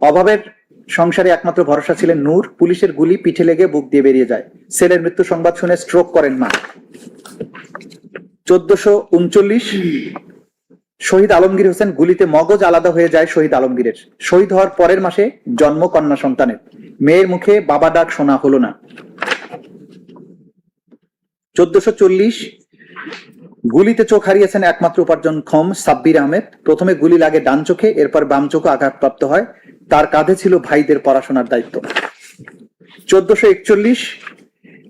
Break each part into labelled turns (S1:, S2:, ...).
S1: অভাবের সংসারে একমাত্র ভরসা ছিলেন নূর। পুলিশের গুলি পিঠে লেগে বুক দিয়ে বেরিয়ে যায়। ছেলের মৃত্যু সংবাদ শুনে স্ট্রোক করেন মা। চোদ্দশো উনচল্লিশ শহীদ আলমগীর হোসেন গুলিতে মগজ আলাদা হয়ে যায় শহীদ আলমগীরের। শহীদ হওয়ার পরের মাসে জন্ম কন্যা সন্তানের। মেয়ের মুখে বাবা ডাক শোনা হলো না। চোদ্দশো চল্লিশ গুলিতে চোখ হারিয়েছেন একমাত্র উপার্জনক্ষম সাব্বির আহমেদ। প্রথমে গুলি লাগে ডান চোখে, এরপর বাম চোখে আঘাতপ্রাপ্ত হয়। তার কাঁধে ছিল ভাইদের পড়াশোনার দায়িত্ব। চোদ্দশো একচল্লিশ,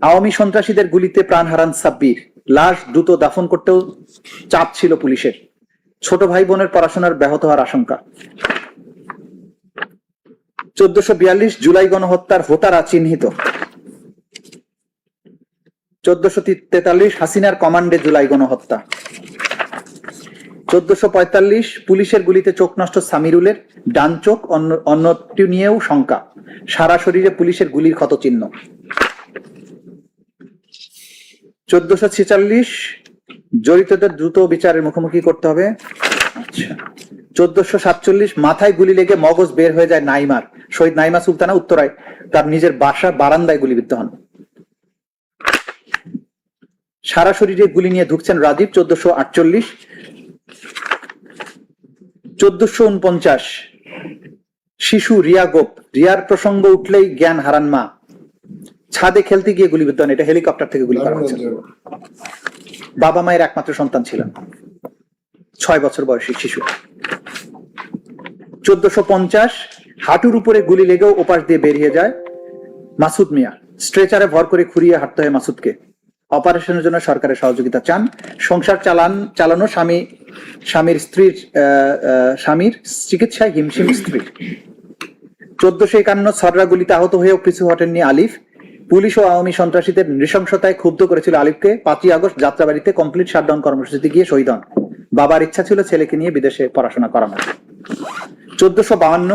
S1: আওয়ামী সন্ত্রাসীদের গুলিতে প্রাণ হারান সাব্বির। লাশ দ্রুত দাফন করতেও চাপ ছিল পুলিশের। ছোট ভাই বোনের পড়াশোনার ব্যাহত হওয়ার আশঙ্কা। চোদ্দশো বিয়াল্লিশ, জুলাই গণহত্যার হোতারা চিহ্নিত। চোদ্দশো তেতাল্লিশ, হাসিনার কমান্ডে জুলাই গণহত্যা। চোদ্দশো পঁয়তাল্লিশ পুলিশের গুলিতে চোখ নষ্ট সামিরুলের ডান চোখ, অন্য, অন্যটি নিয়েও শঙ্কা। সারা শরীরে পুলিশের গুলির ক্ষত চিহ্ন চোদ্দশো ছেচাল্লিশ জড়িতদের দ্রুত বিচারের মুখোমুখি করতে হবে। আচ্ছা। চোদ্দশো সাতচল্লিশ মাথায় গুলি লেগে মগজ বের হয়ে যায় নাইমার। শহীদ নাইমা সুলতানা উত্তরায় তার নিজের বাসা বারান্দায় গুলিবিদ্ধ হন। সারা শরীরে গুলি নিয়ে ঢুকছেন রাজীব, চোদ্দশো আটচল্লিশ চোদ্দশো উনপঞ্চাশ। শিশু রিয়া গোপ। রিয়ার প্রসঙ্গ উঠলেই জ্ঞান হারান মা। ছাদে খেলতে গিয়ে গুলিবিদ্ধ এটা হেলিকপ্টার থেকে গুলি করা বাবা মায়ের একমাত্র সন্তান ছিলেন। ছয় বছর বয়সী শিশু। চোদ্দশো পঞ্চাশ, হাঁটুর উপরে গুলি লেগেও ওপাশ দিয়ে বেরিয়ে যায় মাসুদ মিয়া। স্ট্রেচারে ভর করে খুঁড়িয়ে হাঁটতে হয় মাসুদকে। অপারেশনের জন্য সরকারের সহযোগিতা চান। সংসার চালান, চালানো স্বামী, স্বামীর স্ত্রীর স্বামীর চিকিৎসায় হিমশিম স্ত্রীর। চোদ্দশো একান্ন ছররা গুলিতে আহত হয়েও পিছু হটেননি আলিফ। পুলিশ ও আওয়ামী সন্ত্রাসীদের নৃশংসতায় ক্ষুব্ধ করেছিল আলিফকে। পাঁচই আগস্ট যাত্রাবাড়িতে কমপ্লিট শাটডাউন কর্মসূচিতে গিয়ে শহীদ হন। বাবার ইচ্ছা ছিল ছেলেকে নিয়ে বিদেশে পড়াশোনা করানো। চোদ্দশো বাহান্ন,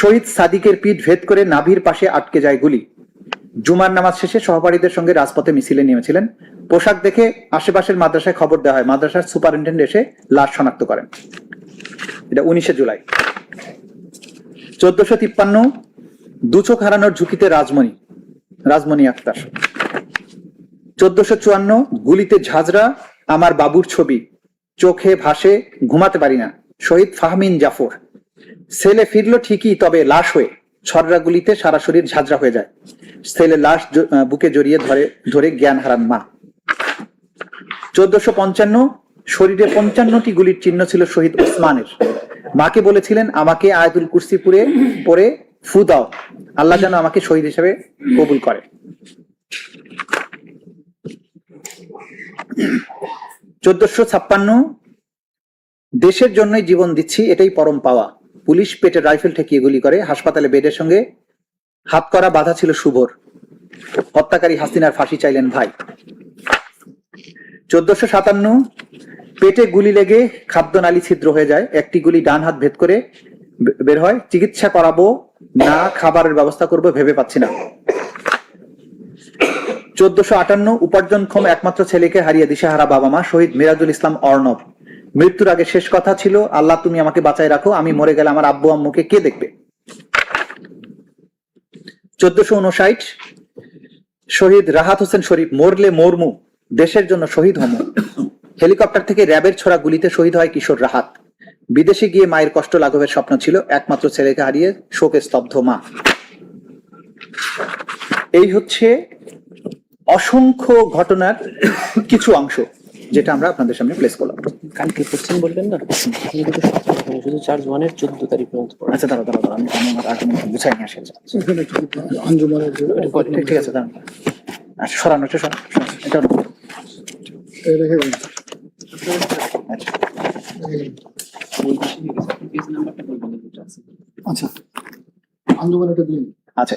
S1: শহীদ সাদিকের পিঠ ভেদ করে নাভির পাশে আটকে যায় গুলি। জুমার নামাজ শেষে সহপাঠীদের সঙ্গে রাজপথে মিছিলে নেমেছিলেন। পোশাক দেখে আশেপাশের মাদ্রাসায় খবর দেওয়া হয়, মাদ্রাসার সুপারিনটেন্ডেন্ট এসে লাশ শনাক্ত করেন। এটা উনিশে জুলাই। চোদ্দশো তিপ্পান্ন, দুচোখ হারানোর ঝুঁকিতে রাজমণি রাজমণি আক্তার। চোদ্দশো চুয়ান্ন, গুলিতে ঝাঁঝরা, আমার বাবুর ছবি, চোখে ভাসে, ঘুমাতে পারি না, শহীদ ফাহমিন জাফর। ছেলে ফিরলো ঠিকই, তবে লাশ হয়ে। ছররা গুলিতে সারা শরীর ঝাঁঝরা হয়ে যায়। ছেলে লাশ বুকে জড়িয়ে ধরে ধরে জ্ঞান হারান মা। চোদ্দশো পঞ্চান্ন, শরীরে পঞ্চান্নটি গুলির চিহ্ন ছিল শহীদ ওসমানের। মাকে বলেছিলেন, আমাকে আয়াতুল কুরসি পুরে পরে ফু দাও। আল্লাহ যেন আমাকে শহীদ হিসেবে কবুল করে। চোদ্দশো ছাপ্পান্ন, দেশের জন্যই জীবন দিচ্ছি, এটাই পরম পাওয়া। পুলিশ পেটে রাইফেল ঠেকিয়ে গুলি করে। হাসপাতালে বেডের সঙ্গে হাত করা বাধা ছিল শুভর হত্যাকারী হাসিনার ফাঁসি চাইলেন ভাই। চোদ্দশো সাতান্ন পেটে গুলি লেগে খাদ্যনালী ছিদ্র হয়ে যায়। একটি গুলি ডান হাত ভেদ করে বের হয়। চিকিৎসা করাবো, না খাবারের ব্যবস্থা করব ভেবে পাচ্ছি না। চোদ্দশো আটান্ন উপার্জনক্ষম একমাত্র ছেলেকে হারিয়ে দিশেহারা বাবা মা শহীদ মিরাজুল ইসলাম অর্ণব। মৃত্যুর আগে শেষ কথা ছিল, আল্লাহ, তুমি আমাকে বাঁচায় রাখো, আমি মরে গেলে আমার আব্বু আম্মুকে কে দেখবে? চোদ্দশো উনষাট, শহীদ রাহাত হোসেন শরীফ মরলে মরমু, দেশের জন্য শহীদ হমু। হেলিকপ্টার থেকে র্যাবের ছোড়া গুলিতে শহীদ হয় কিশোর রাহাত। বিদেশে গিয়ে মায়ের কষ্ট লাঘবের স্বপ্ন ছিল, একমাত্র ছেলেকে হারিয়ে শোকে স্তব্ধ মা। এই হচ্ছে অসংখ্য ঘটনার কিছু অংশ। যেটা আমরা আপনাদের সামনে প্লেস করলাম।
S2: কালকে কোশ্চেন বলবেন না? শুধু চার্জ ওয়ানের চোদ্দ তারিখ পর্যন্ত পড়া।
S1: আচ্ছা দাঁড়া দাঁড়া দাঁড়া আমি আমি আমার আর্গুমেন্ট গুছাই নিয়ে আসি আচ্ছা।
S3: আঞ্জুমানের
S1: ঠিক ঠিক আছে দাঁড়ান আচ্ছা সরানো এটা সরানো। এটা
S3: রেখে দিন।
S1: আচ্ছা।
S3: আচ্ছা। আঞ্জুমান এটা দিন।
S1: আচ্ছা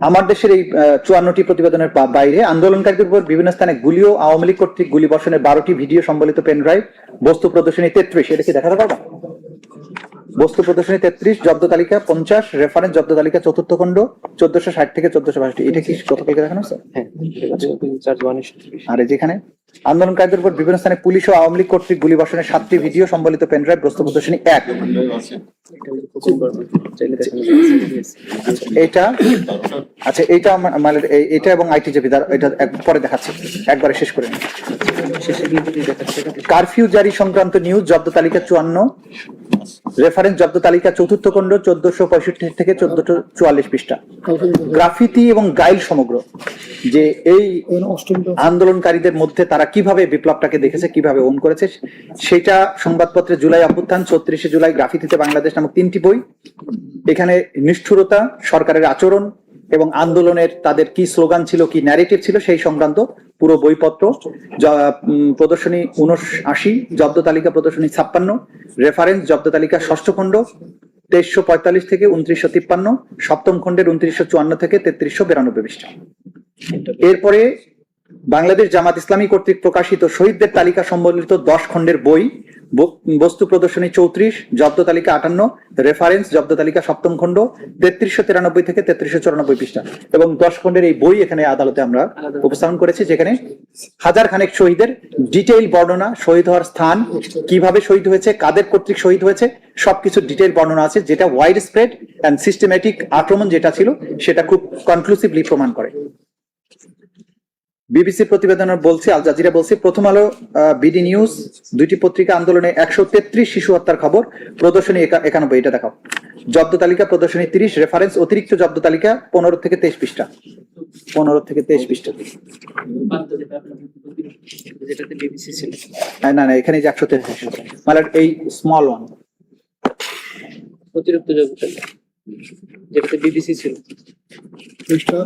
S1: আমার দেশের এই চুয়ান্নটি প্রতিবেদনের বাইরে আন্দোলনকারীদের উপর বিভিন্ন স্থানে গুলি ও আওয়ামী লীগ কর্তৃক গুলি বর্ষণের বারোটি ভিডিও সম্বলিত পেন ড্রাইভ বস্তু প্রদর্শনী তেত্রিশ এটা কি দেখাতে পারবা? বস্তু প্রদর্শনী তেত্রিশ জব্দ তালিকা পঞ্চাশ রেফারেন্স জব্দ তালিকা চতুর্থ খণ্ড চোদ্দশো ষাট থেকে চোদ্দশো বাষট্টি এটা কি গতকালকে দেখানো হচ্ছে
S2: হ্যাঁ।
S1: আর যেখানে? আন্দোলনকারীদের উপর বিভিন্ন স্থানে পুলিশ ও আওয়ামী লীগ কর্তৃক গুলিবর্ষণের সাতটি ভিডিও সম্বলিত পেনড্রাইভ বস্তু প্রদর্শনী এক। এটা আচ্ছা আমার- মানে এটা এবং আইটি জেপি এটা পরে দেখাচ্ছি। একবারে শেষ করে
S2: এটা
S1: কারফিউ জারি সংক্রান্ত নিউজ জব্দ তালিকা চুয়ান্ন। রেফারেন্স জব্দ তালিকা চতুর্থ খণ্ড চোদ্দশো পঁয়ষট্টি থেকে চোদ্দশো চুয়াল্লিশ পৃষ্ঠা। গ্রাফিতি এবং গাইল সমগ্র যে এই আন্দোলনকারীদের মধ্যে তারা কীভাবে বিপ্লবটাকে দেখেছে, কীভাবে ওন করেছে সেটা সংবাদপত্রে জুলাই অভ্যুত্থান, ছত্রিশে জুলাই গ্রাফিতিতে বাংলাদেশ নামক তিনটি বই। এখানে নিষ্ঠুরতা, সরকারের আচরণ এবং আন্দোলনের তাদের কি স্লোগান ছিল, কি ন্যারেটিভ ছিল সেই সংক্রান্ত পুরো বইপত্র। প্রদর্শনী উনআশি জব্দ তালিকা প্রদর্শনী ছাপ্পান্ন রেফারেন্স জব্দ তালিকা ষষ্ঠ খণ্ড, তেইশশো পঁয়তাল্লিশ থেকে উনত্রিশশো তিপ্পান্ন, সপ্তম খণ্ডের উনত্রিশশো চুয়ান্ন থেকে তেত্রিশশো বিরানব্বই পৃষ্ঠা। এরপরে বাংলাদেশ জামাত ইসলামী কর্তৃক প্রকাশিত শহীদদের তালিকা সম্বলিত দশ খণ্ডের বই বস্তু প্রদর্শনী চৌত্রিশ, জব্দ তালিকা আটান্ন, রেফারেন্স, জব্দ তালিকা সপ্তম খণ্ড, তেত্রিশশো তিরানব্বই থেকে তেত্রিশশো চুরানব্বই পৃষ্ঠা। এবং দশ খণ্ডের এই বই এখানে আদালতে আমরা উপস্থাপন করেছি, যেখানে হাজার খানেক শহীদের ডিটেইল বর্ণনা, শহীদ হওয়ার স্থান, কীভাবে শহীদ হয়েছে, কাদের কর্তৃক শহীদ হয়েছে সবকিছু ডিটেইল বর্ণনা আছে, যেটা ওয়াইড স্প্রেড অ্যান্ড সিস্টেমেটিক আক্রমণ যেটা ছিল, সেটা খুব কনক্লুসিভলি প্রমাণ করে। বিবিসি প্রতিবেদনে বলছে, আল জাজিরা বলছে, প্রথম আলো বিডি নিউজ দুইটি পত্রিকা আন্দোলনে একশো তেত্রিশ শিশু হত্যার খবর, প্রদর্শনী একা- একানব্বই, এটা দেখাও। জব্দ তালিকা, প্রদর্শনী তিরিশ রেফারেন্স অতিরিক্ত জব্দ তালিকা পনেরো থেকে তেইশ পৃষ্ঠা। পনেরো থেকে তেইশ পৃষ্ঠা। না না এখানে যে একশো তেত্রিশ। মানে এই স্মল ওয়ান
S2: অতিরিক্ত যোগ্যতা যেটাতে বিবিসি ছিল।
S3: পৃষ্ঠা?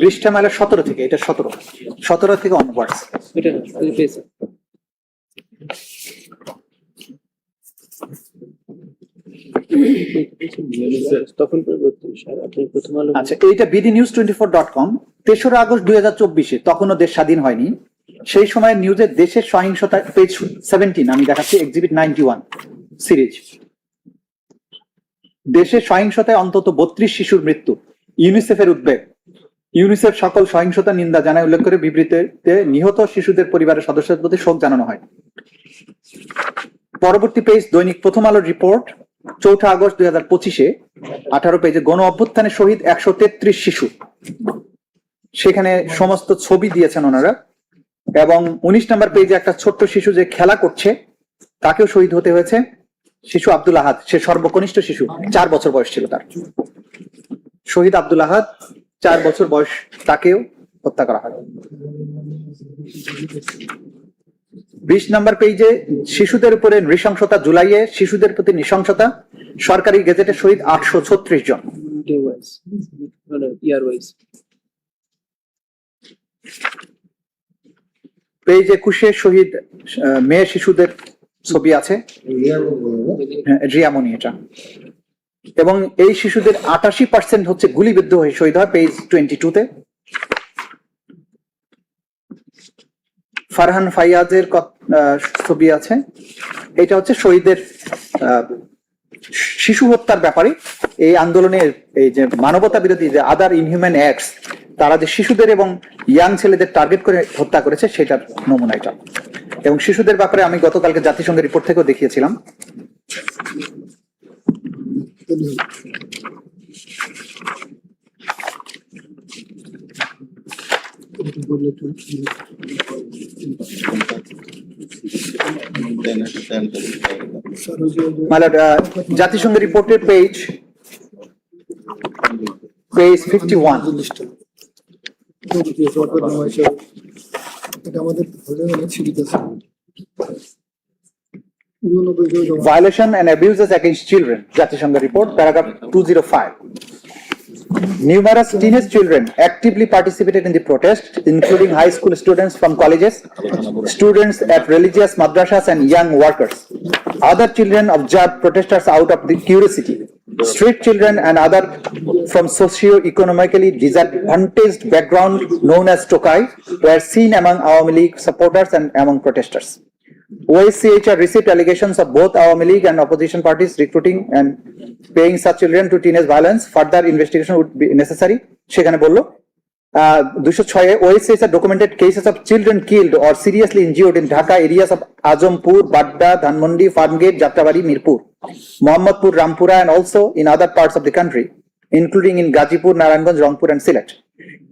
S1: পৃষ্ঠা মানে সতেরো থেকে এটা সতেরো। সতেরো থেকে অনওয়ার্ডস
S2: এটা পেয়েছে। তখন করে বত্রিশ আর আপনি প্রথম আলো
S1: আচ্ছা এইটা BD news twenty four dot com তেসরা আগস্ট দুই হাজার চব্বিশে তখনও দেশ স্বাধীন হয়নি। সেই সময় নিউজের দেশের সহিংসতা পেজ সেভেন্টিন আমি দেখাচ্ছি এক্সিবিট নাইনটি ওয়ান সিরিজ দেশের সহিংসতায় অন্তত বত্রিশ শিশুর মৃত্যু। ইউনিসেফের উদ্বেগ। ইউনিসেফ সকল সহিংসতা নিন্দা জানায় উল্লেখ করে বিবৃতিতে নিহত শিশুদের পরিবারের সদস্যদের প্রতি শোক জানানো হয়। পরবর্তী পেজ দৈনিক প্রথম আলোর রিপোর্ট চৌঠা আগস্ট দুই হাজার পঁচিশে, আঠারো পেজে গণ অভ্যুত্থানে শহীদ একশো তেত্রিশ শিশু। সেখানে সমস্ত ছবি দিয়েছেন ওনারা। এবং উনিশ নম্বর পেজে একটা ছোট্ট শিশু যে খেলা করছে, তাকেও শহীদ হতে হয়েছে। শিশু আব্দুল আহাদ সে সর্বকনিষ্ঠ শিশু চার বছর বয়স ছিল তার। শহীদ আব্দুল আহাদ চার বছর বয়স তাকেও হত্যা করা হয়। বিশ নম্বর পেজে শিশুদের উপরে নৃশংসতা জুলাইয়ে শিশুদের প্রতি নৃশংসতা সরকারি গেজেটে শহীদ আটশো ছত্রিশ জন। পেজ একুশে শহীদ আহ, মেয়ে শিশুদের ছবি আছে। হ্যাঁ, রিয়ামণি এটা। এবং এই শিশুদের আটাশি পার্সেন্ট হচ্ছে গুলিবিদ্ধ হয়ে শহীদ হয় পেজ টোয়েন্টি টুতে ফারহান ফাইয়াজের ছবি আছে। এটা হচ্ছে শহীদের শিশু হত্যার ব্যাপারে। এই আন্দোলনের এই যে মানবতা বিরোধী যে আদার ইনহিউম্যান অ্যাক্টস তারা যে শিশুদের এবং ইয়াং ছেলেদের টার্গেট করে হত্যা করেছে সেটার নমুনা এটা। এবং শিশুদের ব্যাপারে আমি গতকালকে জাতিসংঘের রিপোর্ট থেকেও দেখিয়েছিলাম। জাতিসংঘের রিপোর্টের পেজ পেজ ফিফটি ওয়ান
S3: এটা আমাদের হলে অনেক সিরিজ উননব্বই করে জমা
S1: violation and abuses against children জাতিসংঘ report paragraph 205 numerous teenage children actively participated in the protest including high school students from colleges students at religious madrasas and young workers other children observed protesters out of the curiosity street children and other from socio-economically disadvantaged background known as tokai were seen among Awami League supporters and among protesters OSCHR received allegations of both Awami League and opposition parties recruiting and paying such children to teenage violence. Further investigation would be necessary. সেখানে বলল দুশো ছয়ে OSS documented cases of children killed or seriously injured in Dhaka areas of Azampur, Badda, Dhanmondi, Farmgate, Jatrabari, Mirpur, Mohammadpur, Rampura, and also in other parts of the country, including in Gazipur, Naranganj, Rangpur, and Sylhet.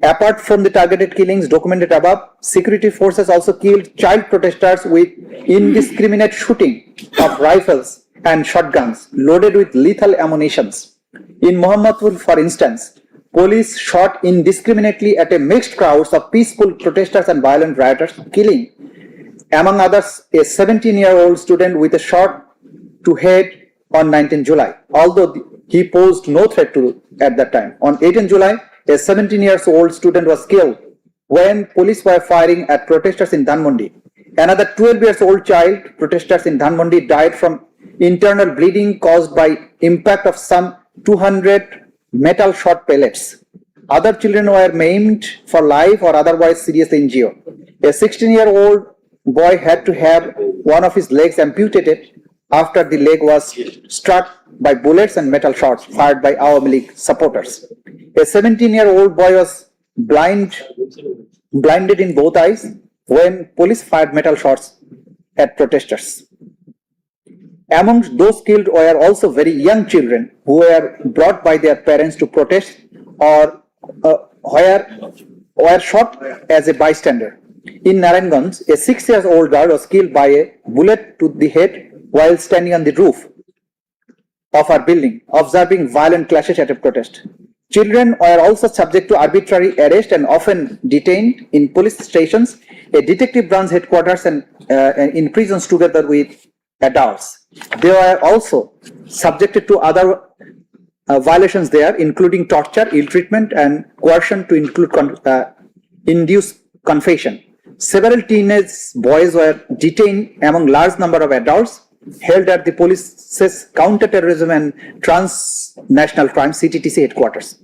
S1: Apart from the targeted killings documented above, security forces also killed child protesters with indiscriminate shooting of rifles and shotguns loaded with lethal ammunitions. In Mohammadpur, for instance, police shot indiscriminately at a mixed crowds of peaceful protesters and violent rioters, killing, among others, a 17-year-old student with a shot to head on 19 July, although he posed no threat to at that time. On 18 July, a 17 years old student was killed when police were firing at protesters in Dhanmondi. Another 12 years old child protesters in Dhanmondi died from internal bleeding caused by impact of some 200 metal shot pellets. Other children were maimed for life or otherwise seriously injured. A 16 year old boy had to have one of his legs amputated after the leg was struck by bullets and metal shots fired by Awami League supporters. A 17 year old boy was blind, blinded in both eyes when police fired metal shots at protesters. Among those killed were also very young children who were brought by their parents to protest or uh, were, were shot as a bystander. In Naranganj, a six years old girl was killed by a bullet to the head while standing on the roof of our building, observing violent clashes at a protest. Children were also subject to arbitrary arrest and often detained in police stations, a detective branch headquarters, and uh, in prisons together with adults. They were also subjected to other uh, violations there, including torture, ill treatment, and coercion to include con- uh, induced confession. Several teenage boys were detained among large number of adults held at the police's counter-terrorism and transnational crime CTTC headquarters.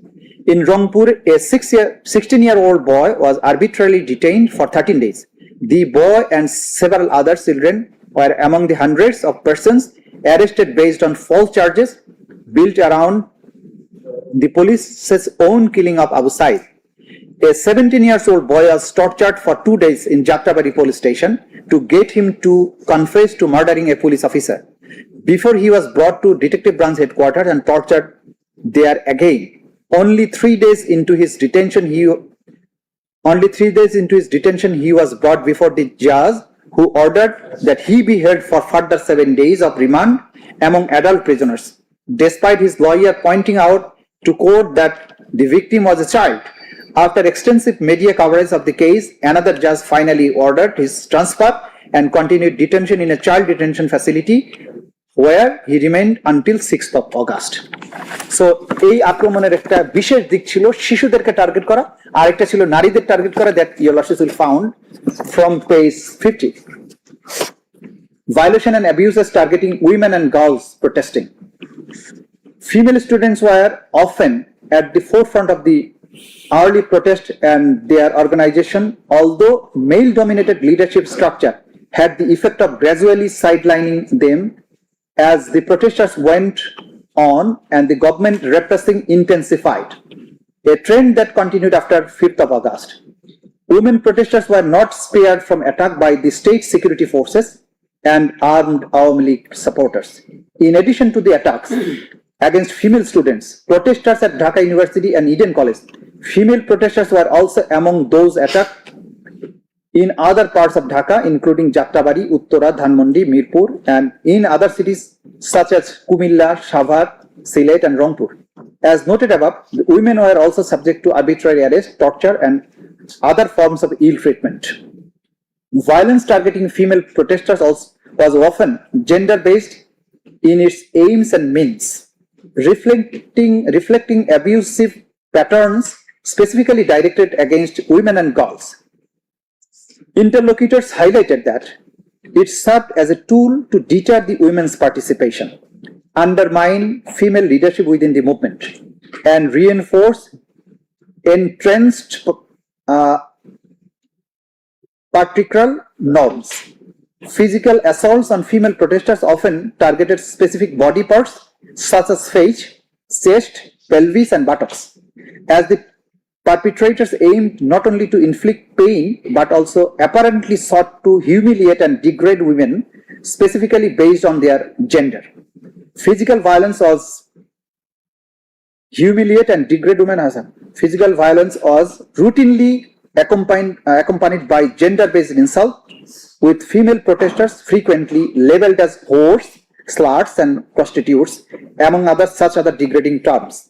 S1: In Rangpur, a six year, 16 year old boy was arbitrarily detained for 13 days. The boy and several other children were among the hundreds of persons arrested based on false charges built around the police's own killing of Abu Said. A 17 years old boy was tortured for two days in Jatrabari police station to get him to confess to murdering a police officer. Before he was brought to detective branch headquarters and tortured there again. Only three days into his detention, he only three days into his detention, he was brought before the judge who ordered that he be held for further seven days of remand among adult prisoners. Despite his lawyer pointing out to court that the victim was a child, after extensive media coverage of the case, another judge finally ordered his transfer and continued detention in a child detention facility where he remained until 6th of August. So এই আক্রমণের একটা বিশেষ দিক ছিল শিশুদেরকে target করা আর একটা ছিল নারীদের টার্গেট করা that your lordship will found from page 50 violation and abuses targeting women and girls protesting female students were often at the forefront of the early protest and their organization, although male dominated leadership structure had the effect of gradually sidelining them as the protesters went on and the government repressing intensified, a trend that continued after 5th of August. Women protesters were not spared from attack by the state security forces and armed Awami League supporters. In addition to the attacks against female students, protesters at Dhaka University and Eden College, female protesters were also among those attacked in other parts of Dhaka, including Jatrabari, Uttara, Dhanmondi, Mirpur, and in other cities such as Kumilla, Shabhat, Sylhet, and Rangpur. As noted above, the women were also subject to arbitrary arrest, torture, and other forms of ill treatment. Violence targeting female protesters also was often gender-based in its aims and means, reflecting reflecting abusive patterns specifically directed against women and girls. Interlocutors highlighted that it served as a tool to deter the women's participation, undermine female leadership within the movement, and reinforce entrenched uh, patriarchal norms. Physical assaults on female protesters often targeted specific body parts such as face, chest, pelvis, and buttocks. As the Perpetrators aimed not only to inflict pain but also apparently sought to humiliate and degrade women, specifically based on their gender. Physical violence was humiliate and degrade women as a physical violence was routinely accompanied, uh, accompanied by gender-based insult with female protesters frequently labeled as whores, sluts and prostitutes among other such other degrading terms.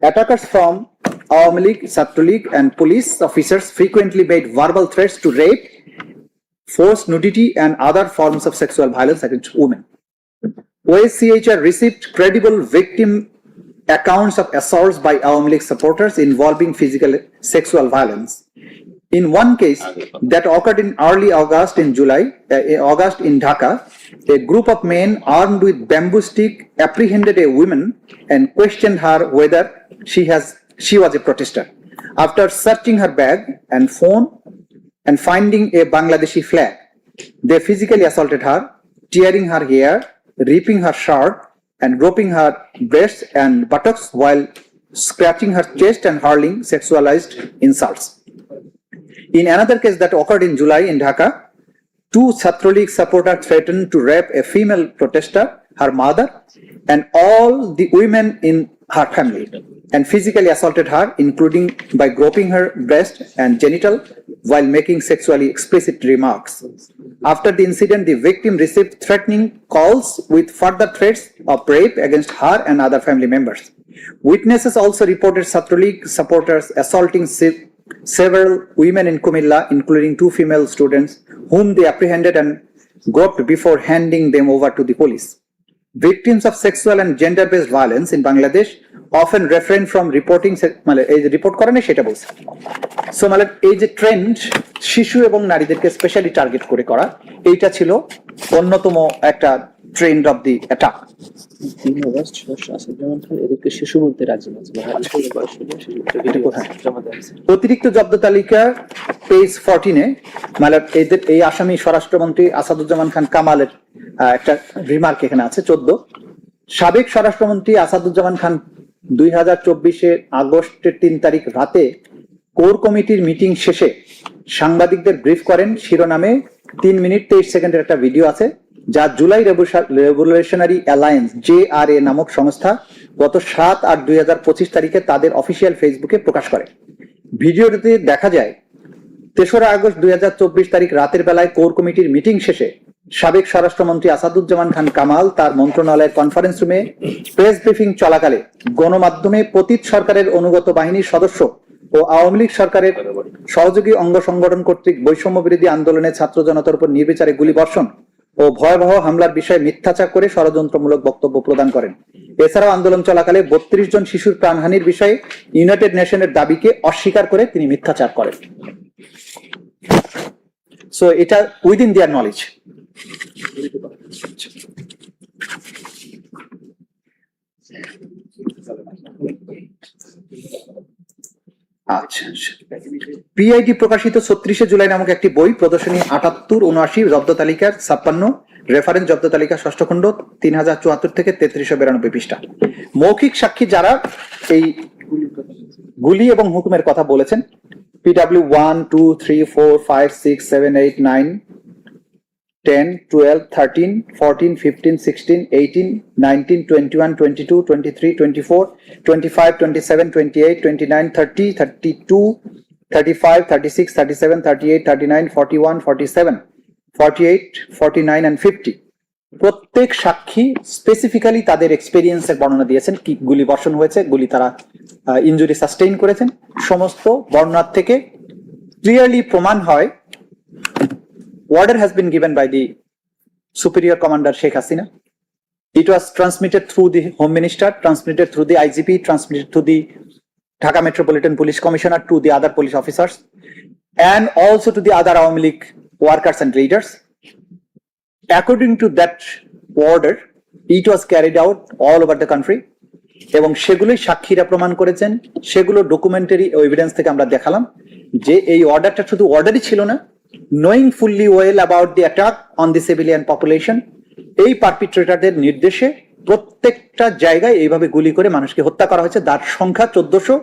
S1: Attackers from Awami League, Satru League and police officers frequently made verbal threats to rape, forced nudity and other forms of sexual violence against women. OSCHR received credible victim accounts of assaults by Awami League supporters involving physical sexual violence. In one case that occurred in early August in July, uh, August in Dhaka, a group of men armed with bamboo stick apprehended a woman and questioned her whether she has she was a protester. After searching her bag and phone and finding a Bangladeshi flag, they physically assaulted her, tearing her hair, ripping her shirt, and groping her breasts and buttocks while scratching her chest and hurling sexualized insults. In another case that occurred in July in Dhaka, two Satralik supporters threatened to rape a female protester, her mother, and all the women in her family and physically assaulted her, including by groping her breast and genital while making sexually explicit remarks. After the incident, the victim received threatening calls with further threats of rape against her and other family members. Witnesses also reported Satralik supporters assaulting several women in Kumilla, including two female students, whom they apprehended and groped before handing them over to the police. Victims of sexual and gender-based violence in Bangladesh often refrain from reporting মানে এই যে report করে না সেটা বলছে। So মানে এই যে ট্রেন্ড শিশু এবং নারীদেরকে স্পেশালি টার্গেট করে করা এইটা ছিল অন্যতম একটা ট্রেন্ড অফ দি অ্যাটাক
S2: শিশু বলতে রাজি
S1: অতিরিক্ত জব্দ তালিকা পেজ ফোরটিনে মানে এদের এই আসামি স্বরাষ্ট্রমন্ত্রী আসাদুজ্জামান খান কামালের একটা রিমার্ক এখানে আছে, চোদ্দ। সাবেক স্বরাষ্ট্রমন্ত্রী আসাদুজ্জামান খান দুই হাজার চব্বিশে আগস্টের তিন তারিখ রাতে কোর কমিটির মিটিং শেষে সাংবাদিকদের ব্রিফ করেন। শিরোনামে তিন মিনিট তেইশ সেকেন্ডের একটা ভিডিও আছে, যা July Revolutionary Alliance, J R A নামক সংস্থা গত সাত আট দুই হাজার পঁচিশ তারিখে তাদের অফিসিয়াল ফেসবুকে প্রকাশ করে। ভিডিওটিতে দেখা যায়, তেসরা আগস্ট দুই হাজার চব্বিশ তারিখ রাতের বেলায় কোর কমিটির মিটিং শেষে সাবেক স্বরাষ্ট্রমন্ত্রী আসাদুজ্জামান খান কামাল তার মন্ত্রণালয়ের কনফারেন্স রুমে প্রেস ব্রিফিং চলাকালে গণমাধ্যমে পতিত সরকারের অনুগত বাহিনীর সদস্য ও আওয়ামী লীগ সরকারের সহযোগী অঙ্গ সংগঠন কর্তৃক বৈষম্য বিরোধী আন্দোলনে ছাত্র জনতার উপর নির্বিচারে গুলি বর্ষণ ও ভয়াবহ হামলার বিষয়ে মিথ্যাচার করে ষড়যন্ত্রমূলক বক্তব্য প্রদান করেন। এছাড়াও আন্দোলন চলাকালে বত্রিশ জন শিশুর প্রাণহানির বিষয়ে ইউনাইটেড নেশনের দাবিকে অস্বীকার করে তিনি মিথ্যাচার করেন। সো এটা উইদিন দেয়ার নলেজ আচ্ছা পিআইডি প্রকাশিত ছত্রিশে জুলাই নামক একটি বই, প্রদর্শনী আটাত্তর, উনআশি, জব্দ তালিকার ছাপ্পান্ন, রেফারেন্স জব্দ তালিকা, ষষ্ঠ খণ্ড, তিন হাজার চুয়াত্তর থেকে তেত্রিশশো বিরানব্বই পৃষ্ঠা। মৌখিক সাক্ষী যারা এই গুলি এবং হুকুমের কথা বলেছেন PW one two three four five six seven eight nine ten twelve thirteen fourteen fifteen sixteen eighteen nineteen twenty one twenty two twenty three twenty four twenty five twenty seven twenty eight twenty nine thirty thirty two thirty five thirty six thirty seven thirty eight thirty nine forty one forty seven eight nine and fifty প্রত্যেক সাক্ষী specifically তাদের এক্সপেরিয়েন্সের বর্ণনা দিয়েছেন। কি গুলি বর্ষণ হয়েছে, গুলি তারা ইনজুরি সাস্টেইন করেছেন। সমস্ত বর্ণনার থেকে ক্লিয়ারলি প্রমাণ হয় order has been given by the superior commander Sheikh Hasina. It was transmitted through the Home Minister, transmitted through the IGP, transmitted to the Dhaka Metropolitan Police Commissioner, to the other police officers, and also to the other Awami League workers and leaders. According to that order, it was carried out all over the country. এবং সেগুলোই সাক্ষীরা প্রমাণ করেছেন সেগুলো documentary evidence থেকে আমরা দেখালাম যে এই অর্ডারটা শুধু অর্ডারই ছিল না knowing fully well about the attack on the civilian population এই পারপিট্রেটারদের নির্দেশে প্রত্যেকটা জায়গায় এইভাবে গুলি করে মানুষকে হত্যা করা হয়েছে। তার সংখ্যা চোদ্দশো,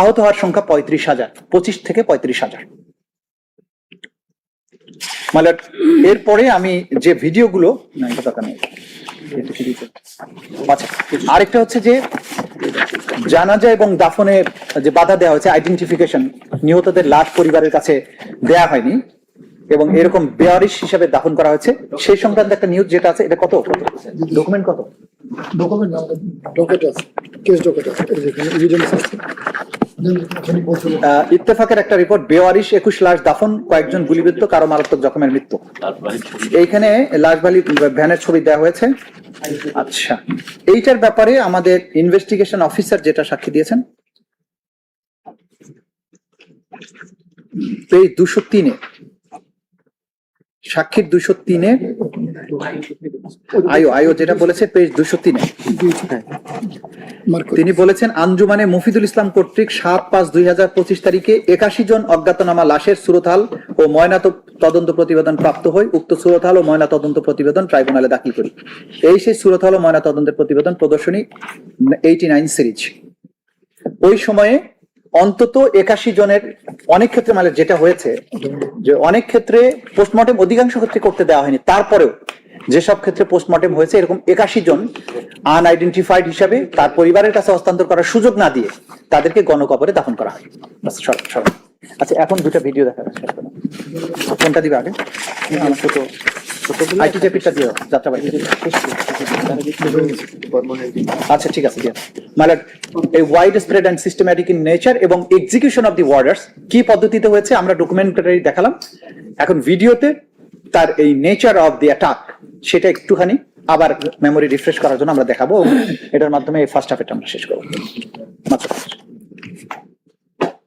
S1: আহত হওয়ার সংখ্যা পঁয়ত্রিশ হাজার, পঁচিশ থেকে পঁয়ত্রিশ হাজার। মানে এরপরে আমি যে ভিডিওগুলো? আচ্ছা আরেকটা হচ্ছে যে জানাজা এবং দাফনে যে বাধা দেওয়া হয়েছে আইডেন্টিফিকেশন নিহতদের লাশ পরিবারের কাছে দেয়া হয়নি। এবং এরকম বেয়ারিশ হিসাবে দাফন করা হয়েছে। সেই সংক্রান্ত একটা নিউজ যেটা আছে এটা কত? ডকুমেন্ট কত?
S3: ডকুমেন্ট ডকেট আছে কেস ডকেট আছে এভিডেন্স আছে।
S1: ইত্তেফাকের একটা রিপোর্ট বেওয়ারিশ একুশ লাশ দাফন কয়েকজন গুলিবিদ্ধ কারও মারাত্মক জখমের মৃত্যু। এইখানে লাশ বালি ভ্যানের ছবি দেওয়া হয়েছে। আচ্ছা এইটার ব্যাপারে আমাদের ইনভেস্টিগেশন অফিসার যেটা সাক্ষী দিয়েছেন এই দুশো তিনে সাক্ষীর দুশো তিনে আয়ো আয়ো যেটা বলেছে পেজ দুশো তিনে। তিনি বলেছেন আঞ্জুমানে মফিদুল ইসলাম কর্তৃক সাত পাঁচ দুই হাজার পঁচিশ তারিখে একাশি জন অজ্ঞাতনামা লাশের সুরতাল ও ময়না তদন্ত প্রতিবেদন প্রাপ্ত হয় উক্ত সুরতাল ও ময়না তদন্ত প্রতিবেদন ট্রাইব্যুনালে দাখিল করি। এই সেই সুরতাল ও ময়না তদন্তের প্রতিবেদন প্রদর্শনী এইটি নাইন সিরিজ। ওই সময়ে অন্তত একাশি জনের অনেক ক্ষেত্রে মানে যেটা হয়েছে, যে অনেক ক্ষেত্রে পোস্টমর্টেম অধিকাংশ ক্ষেত্রে করতে দেওয়া হয়নি। তারপরেও যেসব ক্ষেত্রে পোস্টমর্টেম হয়েছে, এরকম একাশি জন আনআইডেন্টিফাইড হিসাবে তার পরিবারের কাছে হস্তান্তর করার সুযোগ না দিয়ে তাদেরকে গণকবরে দাফন করা হয়। আচ্ছা এখন দুটা ভিডিও দেখা যাচ্ছে কোনটা দিবে আগে। আমার ছোট দিও যাত্রাবাড়ি আচ্ছা ঠিক আছে মানে এই wide spread and systematic in nature এবং এক্সিকিউশন অফ দি ওয়ার্ডার্স কি পদ্ধতিতে হয়েছে আমরা ডকুমেন্টারি দেখালাম। এখন ভিডিওতে তার এই নেচার অফ দি অ্যাটাক সেটা একটুখানি আবার মেমোরি রিফ্রেশ করার জন্য আমরা দেখাবো। এটার মাধ্যমে ফার্স্ট হাফ এটা আমরা শেষ করব। মাত্র